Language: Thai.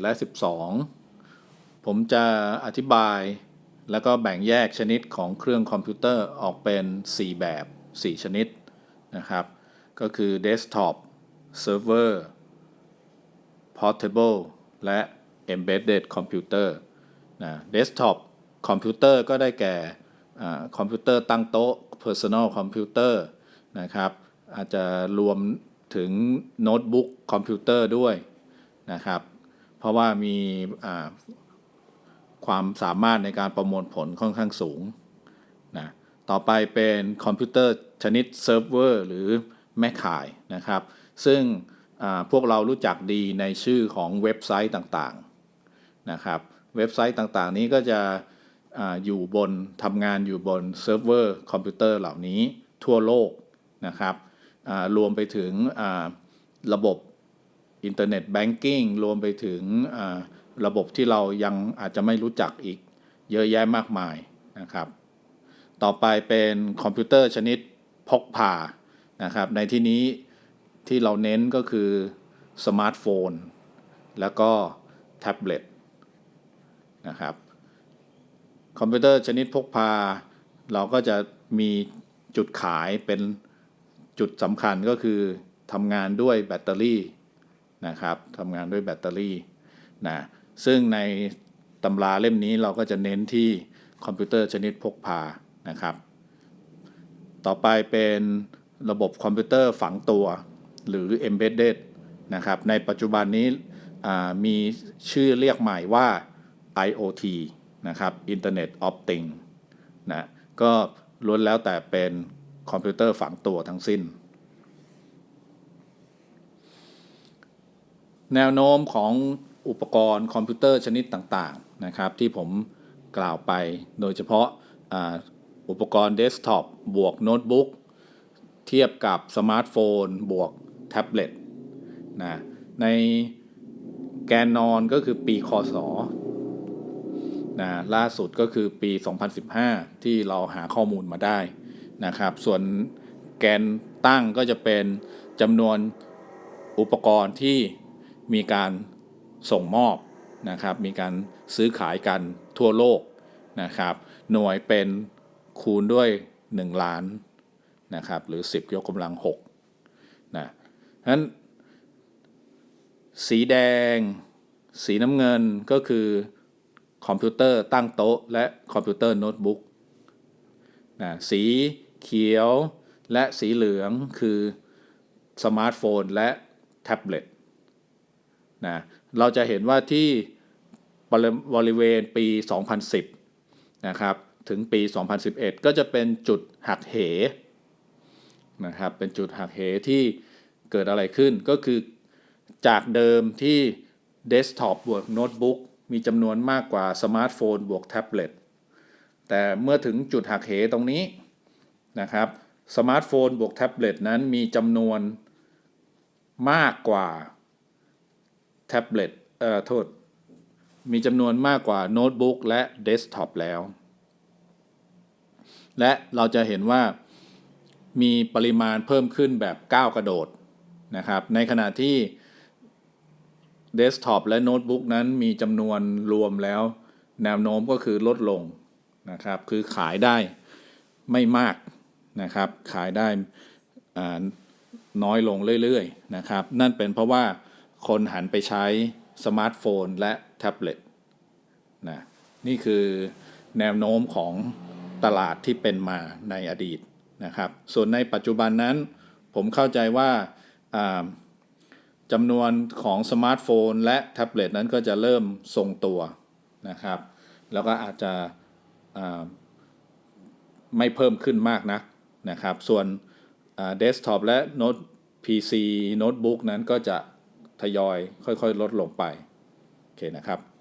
และ 12 ผมจะอธิบาย แล้วก็แบ่งแยกชนิดของเครื่องคอมพิวเตอร์ออกเป็น 4 แบบ 4 ชนิดนะครับ ก็คือ Desktop Server Portable และ Embedded Computer นะ Desktop Computer ก็ได้แก่คอมพิวเตอร์ตั้งโต๊ะ Personal Computer นะครับ อาจจะรวมถึงโน้ตบุ๊กคอมพิวเตอร์ด้วยนะครับ เพราะว่ามีความสามารถในการประมวลผลค่อนข้างสูงนะต่อไปเป็นคอมพิวเตอร์ชนิดเซิร์ฟเวอร์หรือแม่ข่ายนะครับ ซึ่งพวกเรารู้จักดีในชื่อของเว็บไซต์ต่างๆนะครับ เว็บไซต์ต่างๆ นี้ก็จะออยู่บนทำงานอยู่บนเซิร์ฟเวอร์คอมพิวเตอร์เหล่านี้ทั่วโลกนะครับรวมไปถึงระบบ อินเทอร์เน็ตแบงกิ้งรวมไปถึงระบบที่เรายังอาจจะไม่รู้จักอีกเยอะแยะมากมายนะครับ ต่อไปเป็นคอมพิวเตอร์ชนิดพกพานะครับ ในที่นี้ที่เราเน้นก็คือสมาร์ทโฟน แล้วก็แท็บเล็ตนะครับคอมพิวเตอร์ชนิดพกพา เราก็จะมีจุดขายเป็นจุดสำคัญก็คือทำงานด้วยแบตเตอรี่ นะครับทำงานด้วยแบตเตอรี่นะซึ่งในตำราเล่มนี้เราก็จะเน้นที่คอมพิวเตอร์ชนิดพกพานะครับ ต่อไปเป็นระบบคอมพิวเตอร์ฝังตัวหรือ embedded นะครับ ในปัจจุบันนี้มีชื่อเรียกใหม่ว่า IoT นะครับ Internet of Things นะ ก็ล้วนแล้วแต่เป็นคอมพิวเตอร์ฝังตัวทั้งสิ้น แนวโน้มของอุปกรณ์คอมพิวเตอร์ชนิดต่างๆนะครับ ที่ผมกล่าวไปโดยเฉพาะอุปกรณ์เดสก์ท็อปบวกโน้ตบุ๊กเทียบกับสมาร์ทโฟน บวกแท็บเล็ตนะในแกนนอนก็คือปีคศนะล่าสุดก็คือปี 2015 ที่เราหาข้อมูลมาได้นะครับ ส่วนแกนตั้งก็จะเป็นจำนวนอุปกรณ์ที่ มีการส่งมอบนะครับ มีการซื้อขายกันทั่วโลกนะครับ หน่วยเป็นคูณด้วย 1 ล้านนะครับ หรือ 10 ยกกำลัง6นะฉะนั้น สีแดง สีน้ำเงินก็คือคอมพิวเตอร์ตั้งโต๊ะ และคอมพิวเตอร์โน้ตบุ๊กนะสีเขียวและสีเหลืองคือสมาร์ทโฟนและแท็บเล็ต นะเราจะเห็นว่าที่บริเวณปี 2010 นะครับ ถึงปี 2011 ก็จะเป็นจุดหักเหนะครับ เป็นจุดหักเหที่เกิดอะไรขึ้น ก็คือจากเดิมที่เดสก์ท็อปบวกโน้ตบุ๊กมีจำนวนมากกว่าสมาร์ทโฟนบวกแท็บเล็ต แต่เมื่อถึงจุดหักเหตรงนี้นะครับ สมาร์ทโฟนบวกแท็บเล็ตนั้นมีจำนวนมากกว่า แท็บเล็ตเอ่อโทษ มีจำนวนมากกว่าโน้ตบุ๊กและเดสก์ท็อปแล้ว และเราจะเห็นว่ามีปริมาณเพิ่มขึ้นแบบก้าวกระโดดนะครับ ในขณะที่เดสก์ท็อปและโน้ตบุ๊กนั้นมีจำนวนรวมแล้ว แนวโน้มก็คือลดลงนะครับ คือขายได้ไม่มากนะครับ ขายได้น้อยลงเรื่อยๆนะครับ นั่นเป็นเพราะว่า คนหันไปใช้สมาร์ทโฟนและแท็บเล็ตนะนี่คือแนวโน้มของตลาดที่เป็นมาในอดีตนะครับ ส่วนในปัจจุบันนั้น ผมเข้าใจว่าจำนวนของสมาร์ทโฟนและแท็บเล็ตนั้นก็จะเริ่มทรงตัวนะครับ แล้วก็อาจจะไม่เพิ่มขึ้นมากนักนะครับ ส่วนเดสก์ท็อปและโน้ต PC โน้ตบุ๊กนั้นก็จะ ทยอยค่อยๆ ลดลงไป โอเคนะครับ